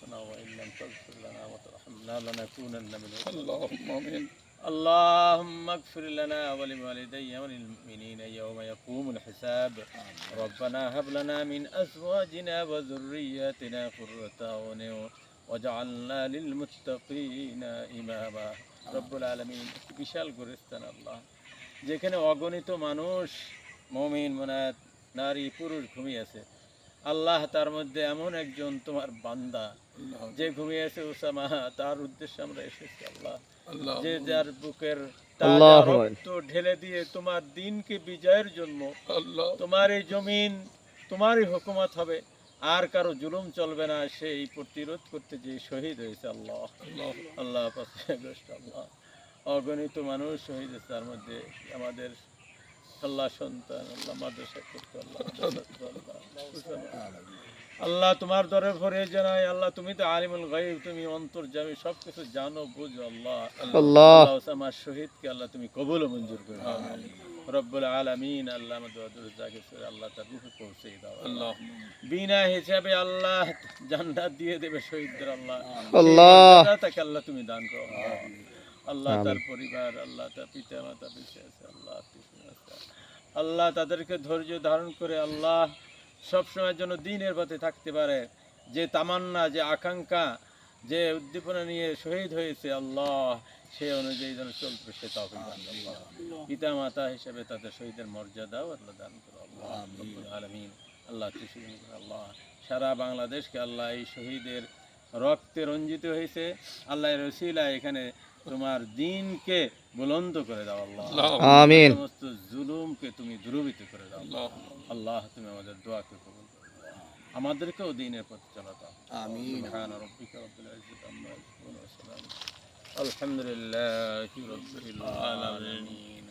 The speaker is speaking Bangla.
أنفسنا وإن لم تغفر لنا وترحمنا لنكونن من الخاسرين اللهم آمين اللهم اغفر لنا ولوالدي وللمؤمنين يوم يقوم الحساب ربنا هب لنا من أزواجنا وذرياتنا قرة أعين واجعلنا للمتقين إماما رب العالمين একটি বিশাল গুরুস্থান আল্লাহ যেখানে অগণিত মানুষ মমিন মনাত নারী পুরুষ ঘুমিয়েছে আল্লাহ তার মধ্যে এমন একজন তোমার বান্দা যে ঘুমিয়েছে ওসামা তার উদ্দেশ্যে আমরা এসেছি আল্লাহ। আল্লাহ। যে যার বুকের রক্ত ঢেলে দিয়ে তোমার দিনকে বিজয়ের জন্য তোমার এই জমিন তোমারই হুকুমত হবে। আর কারও জুলুম চলবে না সেই প্রতিরোধ করতে যে শহীদ হয়েছে আল্লাহ। আল্লাহ। আল্লাহ অগণিত মানুষ শহীদ হয়েছে তার মধ্যে আমাদের আল্লাহ সন্তান আল্লাহ মাদ্রাসা করতো আল্লাহ। আল্লাহ তোমার দরে ভরে জানাই আল্লাহ তুমি তো আলিমুল গাইব তুমি অন্তর্জামী সব কিছু জানো বুঝো আল্লাহ। আল্লাহ আমার শহীদকে আল্লাহ তুমি কবুল ও মঞ্জুর করে। রব্বুল আলামিন আল্লাহ আমাদের আল্লাহ তার রূপে পৌঁছে দাও। আল্লাহ। বিনা হিসাবে আল্লাহ জান্নাত দিয়ে দেবে শহীদদের আল্লাহ। আল্লাহ। তাকে আল্লাহ তুমি দান করো। আল্লাহ। তার পরিবার আল্লাহ তার পিতা মাতা আছে আল্লাহ আল্লাহ তাদেরকে ধৈর্য ধারণ করে আল্লাহ সবসময়ের জন্য দিনের পথে থাকতে পারে। যে তামান্না যে আকাঙ্ক্ষা যে উদ্দীপনা নিয়ে শহীদ হয়েছে আল্লাহ সেই অনুযায়ী যেন চলতে সে তখন পিতা মাতা হিসেবে তাদের শহীদের মর্যাদাও আল্লাহ দান করো আল্লাহ। আলামিন। আল্লাহ আল্লাহ। সারা বাংলাদেশকে আল্লাহ এই শহীদের রক্তে রঞ্জিত হয়েছে। আল্লাহ রসিলা এখানে তোমার দিনকে বুলন্দ করে দাও আল্লাহ। সমস্ত জুলুমকে তুমি দূরীভূত করে দাও আল্লাহ। আল্লাহ তুমি আমাদের দোয়াকে কবুল আমাদেরকেও দিনের পথে চলা দাও। আমিন। সুবহান রাব্বিকা রাব্বিল ইজ্জাতি আম্মা ইয়াসিফুন ওয়া সালাম। আলহামদুলিল্লাহি রাব্বিল আলামিন।